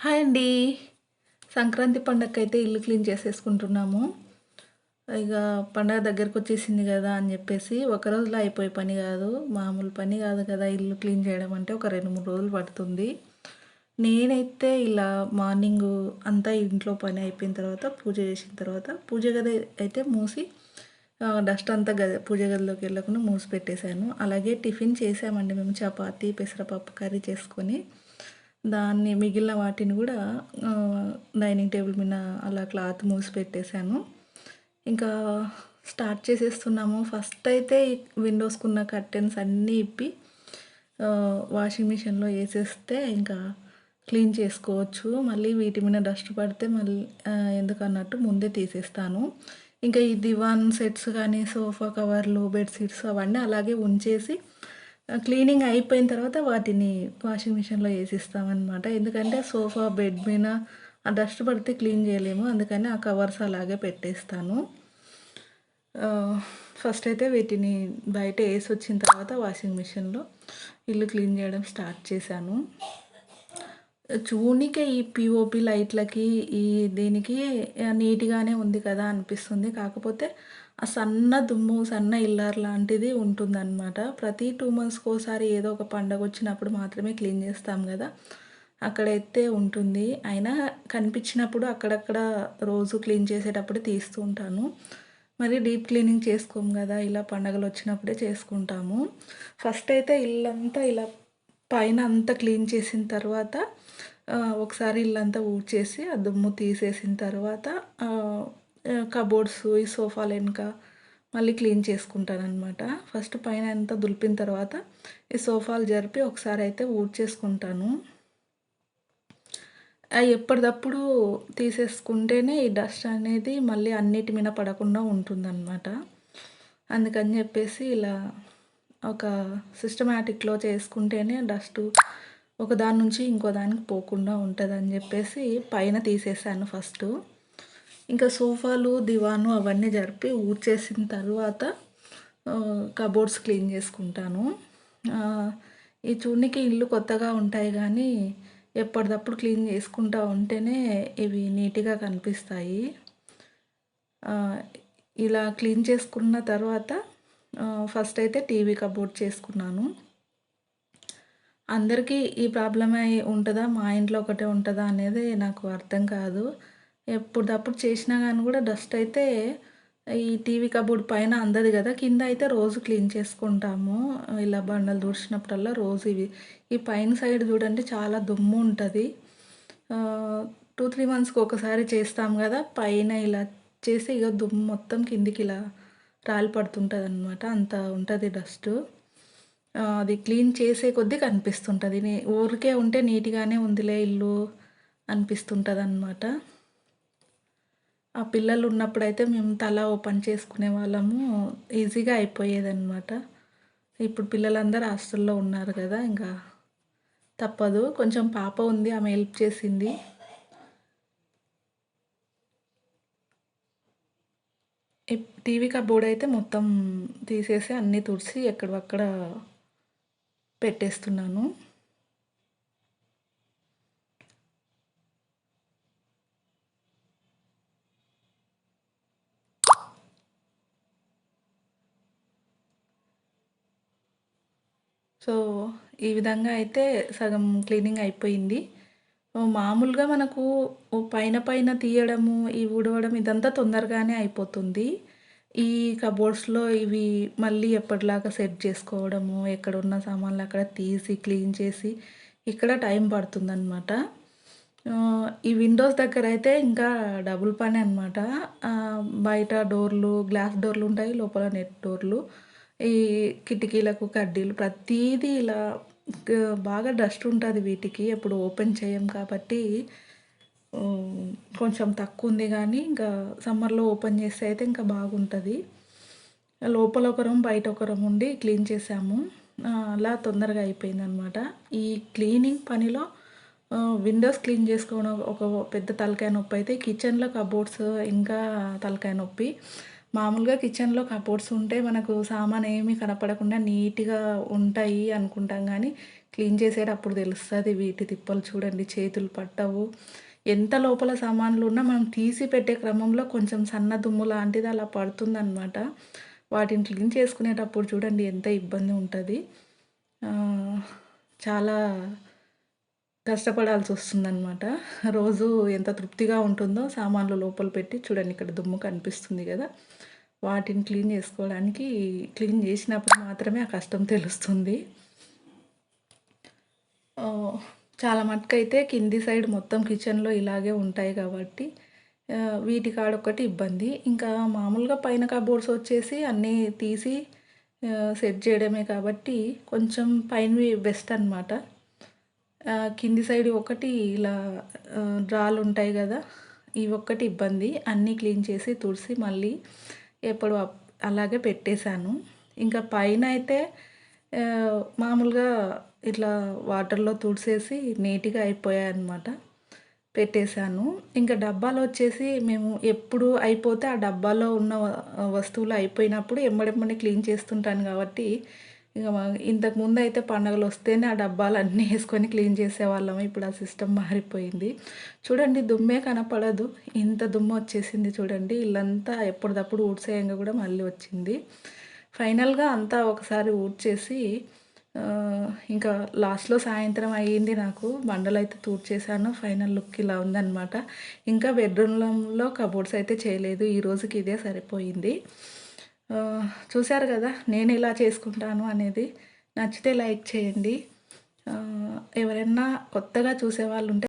Hi అండి. సంక్రాంతి పండగకైతే ఇల్లు clean చేసేసుకుంటున్నాము. ఇక పండగ దగ్గరకు వచ్చేసింది కదా అని చెప్పేసి ఒక రోజులో అయిపోయే పని కాదు మామూలు పని కాదు కదా ఇల్లు క్లీన్ చేయడం అంటే ఒక రెండు మూడు రోజులు పడుతుంది. నేనైతే ఇలా మార్నింగ్ అంతా ఇంట్లో పని అయిపోయిన తర్వాత పూజ చేసిన తర్వాత పూజ గది అయితే మూసి డస్ట్ అంతా గది పూజ గదిలోకి వెళ్ళకుండా మూసి పెట్టేశాను. అలాగే టిఫిన్ చేసామండి మేము చపాతీ పెసరపప్పు కర్రీ చేసుకొని. దాన్ని మిగిలిన వాటిని కూడా డైనింగ్ టేబుల్ మీద అలా క్లాత్ మూసి పెట్టేశాను. ఇంకా స్టార్ట్ చేసేస్తున్నాము. ఫస్ట్ అయితే విండోస్కున్న కర్టెన్స్ అన్నీ ఇప్పి వాషింగ్ మిషన్లో వేసేస్తే ఇంకా క్లీన్ చేసుకోవచ్చు. మళ్ళీ వీటి మీద డస్ట్ పడితే మళ్ళీ ఎందుకన్నట్టు ముందే తీసేస్తాను. ఇంకా ఈ దివాన్ సెట్స్ కానీ సోఫా కవర్లు బెడ్షీట్స్ అవన్నీ అలాగే ఉంచేసి క్లీనింగ్ అయిపోయిన తర్వాత వాటిని వాషింగ్ మిషన్లో వేసిస్తామన్నమాట. ఎందుకంటే సోఫా బెడ్ మీద ఆ డస్ట్ పడితే క్లీన్ చేయలేము. అందుకని ఆ కవర్స్ అలాగే పెట్టేస్తాను. ఫస్ట్ అయితే వీటిని బయట వేసి వచ్చిన తర్వాత వాషింగ్ మిషన్లో ఇల్లు క్లీన్ చేయడం స్టార్ట్ చేశాను. చూనికే ఈ పిఓపి లైట్లకి ఈ దీనికి నీట్గానే ఉంది కదా అనిపిస్తుంది. కాకపోతే ఆ సన్న దుమ్ము సన్న ఇల్లర్ లాంటిది ఉంటుందన్నమాట. ప్రతి టూ మంత్స్కి ఒకసారి ఏదో ఒక పండగ వచ్చినప్పుడు మాత్రమే క్లీన్ చేస్తాం కదా. అక్కడైతే ఉంటుంది. అయినా కనిపించినప్పుడు అక్కడక్కడ రోజు క్లీన్ చేసేటప్పుడు తీస్తూ ఉంటాను. మరి డీప్ క్లీనింగ్ చేసుకోము కదా. ఇలా పండగలు వచ్చినప్పుడే చేసుకుంటాము. ఫస్ట్ అయితే ఇల్లంతా ఇలా పైన అంతా క్లీన్ చేసిన తర్వాత ఒకసారి ఇల్లంతా ఊడ్చేసి ఆ దుమ్ము తీసేసిన తర్వాత కబోర్డ్స్ ఈ సోఫాలు వెనుక మళ్ళీ క్లీన్ చేసుకుంటానమాట ఫస్ట్ పైన అంతా దులిపిన తర్వాత ఈ సోఫాలు జరిపి ఒకసారి అయితే ఊడ్చేసుకుంటాను. ఎప్పటిదప్పుడు తీసేసుకుంటేనే ఈ డస్ట్ అనేది మళ్ళీ అన్నిటి మీద పడకుండా ఉంటుందన్నమాట. అందుకని చెప్పేసి ఇలా ఒక సిస్టమేటిక్లో చేసుకుంటేనే డస్ట్ ఒక దాని నుంచి ఇంకో దానికి పోకుండా ఉంటుందని చెప్పేసి పైన తీసేసాను ఫస్ట్. ఇంకా సోఫాలు దివాను అవన్నీ జరిపి ఊడ్చేసిన తర్వాత కబోర్డ్స్ క్లీన్ చేసుకుంటాను. ఈ చూడనికి ఇల్లు కొత్తగా ఉంటాయి కానీ ఎప్పటికప్పుడు క్లీన్ చేసుకుంటూ ఉంటేనే ఇవి నీట్గా కనిపిస్తాయి. ఇలా క్లీన్ చేసుకున్న తర్వాత ఫస్ట్ అయితే టీవీ కబోర్డ్ చేసుకున్నాను. అందరికీ ఈ ప్రాబ్లమ్ ఉంటుందా? మా ఇంట్లో ఒకటే ఉంటుందా అనేది నాకు అర్థం కాదు. ఎప్పుడప్పుడు చేసినా కానీ కూడా డస్ట్ అయితే ఈ టీవీ కబోర్డ్ పైన అందదు కదా? కింద అయితే రోజు క్లీన్ చేసుకుంటాము. ఇలా బండలు దూడ్చినప్పుడల్లా రోజు ఇవి. ఈ పైన సైడ్ చూడండి చాలా దుమ్ము ఉంటుంది. టూ త్రీ మంత్స్కి ఒకసారి చేస్తాం కదా? పైన ఇలా చేసి ఇక దుమ్ము మొత్తం కిందికి ఇలా రాలి పడుతుంటుంది అనమాట అంత ఉంటుంది డస్ట్. అది క్లీన్ చేసే కొద్దీ కనిపిస్తుంటుంది. ఊరికే ఉంటే నీట్గానే ఉందిలే ఇల్లు అనిపిస్తుంటుంది అనమాట ఆ పిల్లలు ఉన్నప్పుడైతే మేము తల ఓపెన్ చేసుకునే వాళ్ళము. ఈజీగా అయిపోయేదన్నమాట. ఇప్పుడు పిల్లలందరూ హాస్టల్లో ఉన్నారు కదా ఇంకా తప్పదు. కొంచెం పాప ఉంది ఆమె హెల్ప్ చేసింది. టీవీ కబోర్డ్ అయితే మొత్తం తీసేసి అన్నీ తుడిచి ఎక్కడక్కడ పెట్టేస్తున్నాను. సో ఈ విధంగా అయితే సగం క్లీనింగ్ అయిపోయింది. మామూలుగా మనకు పైన పైన తీయడము ఈ ఊడవడం ఇదంతా తొందరగానే అయిపోతుంది. ఈ కబోర్డ్స్లో ఇవి మళ్ళీ ఎప్పటిలాగా సెట్ చేసుకోవడము ఎక్కడ ఉన్న సామాన్లు అక్కడ తీసి క్లీన్ చేసి ఇక్కడ టైం పడుతుందన్నమాట. ఈ విండోస్ దగ్గర అయితే ఇంకా డబుల్ పని అనమాట బయట డోర్లు గ్లాస్ డోర్లు ఉంటాయి లోపల నెట్ డోర్లు ఈ కిటికీలకు కడ్డీలు ప్రతీది ఇలా బాగా డస్ట్ ఉంటుంది వీటికి. ఎప్పుడు ఓపెన్ చేయం కాబట్టి కొంచెం తక్కువ ఉంది కానీ ఇంకా సమ్మర్లో ఓపెన్ చేస్తే అయితే ఇంకా బాగుంటుంది. లోపల ఒకరం బయట ఒకరం ఉండి క్లీన్ చేసాము. అలా తొందరగా అయిపోయింది అనమాట ఈ క్లీనింగ్ పనిలో విండోస్ క్లీన్ చేసుకోవడం ఒక పెద్ద తలకాయ నొప్పి అయితే కిచెన్లో కబోర్డ్స్ ఇంకా తలకాయ నొప్పి. మామూలుగా కిచెన్లో కబోర్డ్స్ ఉంటే మనకు సామాన్ ఏమీ కనపడకుండా నీట్గా ఉంటాయి అనుకుంటాం కానీ క్లీన్ చేసేటప్పుడు తెలుస్తుంది వీటి తిప్పలు చూడండి చేతులు పట్టవు. ఎంత లోపల సామాన్లు ఉన్నా మనం తీసి పెట్టే క్రమంలో కొంచెం సన్న దుమ్ము లాంటిది అలా పడుతుందన్నమాట. వాటిని క్లీన్ చేసుకునేటప్పుడు చూడండి ఎంత ఇబ్బంది ఉంటుంది. చాలా కష్టపడాల్సి వస్తుందన్నమాట. రోజు ఎంత తృప్తిగా ఉంటుందో సామాన్లు లోపల పెట్టి చూడండి ఇక్కడ దుమ్ము కనిపిస్తుంది కదా. వాటిని క్లీన్ చేసుకోవడానికి క్లీన్ చేసినప్పుడు మాత్రమే ఆ కష్టం తెలుస్తుంది. చాలా మటుకైతే కింది సైడ్ మొత్తం కిచెన్లో ఇలాగే ఉంటాయి కాబట్టి వీటి కాడొక్కటి ఇబ్బంది. ఇంకా మామూలుగా పైన కబోర్డ్స్ వచ్చేసి అన్నీ తీసి సెట్ చేయడమే కాబట్టి కొంచెం పైనవి బెస్ట్ అనమాట కింది సైడ్ ఒకటి ఇలా డ్రాలు ఉంటాయి కదా ఇవి ఒక్కటి ఇబ్బంది. అన్నీ క్లీన్ చేసి తుడిసి మళ్ళీ ఎప్పుడు అలాగే పెట్టేశాను. ఇంకా పైన అయితే మామూలుగా ఇట్లా వాటర్లో తుడిసేసి నీట్గా అయిపోయాయి అనమాట పెట్టేశాను. ఇంకా డబ్బాలు వచ్చేసి మేము ఎప్పుడు అయిపోతే ఆ డబ్బాలో ఉన్న వస్తువులు అయిపోయినప్పుడు ఎమ్మడెమ్మడి క్లీన్ చేస్తుంటాను కాబట్టి ఇక ఇంతకు ముందు అయితే పండగలు వస్తేనే ఆ డబ్బాలన్నీ వేసుకొని క్లీన్ చేసేవాళ్ళం. ఇప్పుడు ఆ సిస్టమ్ మారిపోయింది. చూడండి దుమ్మే కనపడదు. ఇంత దుమ్ము వచ్చేసింది చూడండి. ఇల్లంతా ఎప్పటిదప్పుడు ఊడ్చేయంగా కూడా మళ్ళీ వచ్చింది. ఫైనల్గా అంతా ఒకసారి ఊడ్చేసి ఇంకా లాస్ట్లో సాయంత్రం అయ్యింది నాకు. బండలు అయితే తూర్చేసాను ఫైనల్ లుక్ ఇలా ఉందన్నమాట. ఇంకా బెడ్రూమ్లో కబోర్డ్స్ అయితే చేయలేదు. ఈ రోజుకి ఇదే సరిపోయింది. చూశారు కదా నేను ఇలా చేసుకుంటాను అనేది. నచ్చితే లైక్ చేయండి. ఎవరైనా కొత్తగా చూసేవాళ్ళు ఉంటే